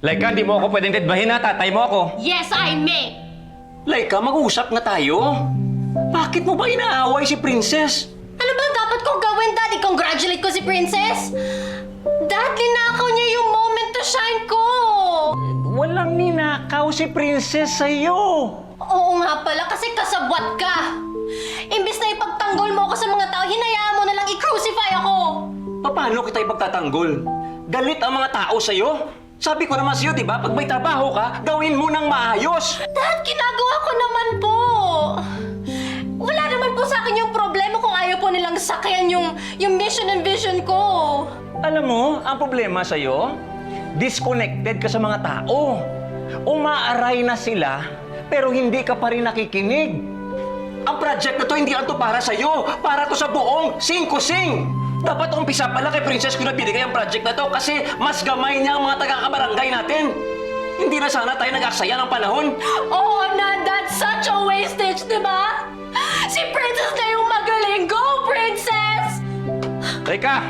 Laika, di mo ako pwedeng dedbahin na. Tatay mo ako. Yes, I may! Laika, mag-uusap na tayo. Bakit mo ba inaaway si Princess? Ano ba dapat kong gawin, Dad? I-congratulate ko si Princess? Dad, linakaw niya yung moment to shine ko! Walang ninakaw si Princess sa'yo. Oo nga pala, kasi kasabwat ka! Imbis na ipagtanggol mo ako sa mga tao, hinayaan mo na lang i-crucify ako! Paano kita ipagtatanggol? Galit ang mga tao sa'yo? Sabi ko naman sa'yo, di ba? Pag may trabaho ka, gawin mo ng maayos. Dad, ginagawa ko naman po! Wala naman po sa akin yung problema kung ayaw po nilang sakyan yung, yung mission and vision ko. Alam mo, ang problema sa'yo, disconnected ka sa mga tao. Umaaray na sila, pero hindi ka pa rin nakikinig. Ang project na to hindi ato para sa'yo, para to sa buong sing-kusing. Dapat umpisa pala kay Princess ko na binigay ang project na to kasi mas gamay niya ang mga taga-kabarangay natin. Hindi na sana tayo nag-aksaya ng panahon. Oo na, Dad, such a wastage, di ba? Si Princess na yung magaling. Go, Princess! Laika,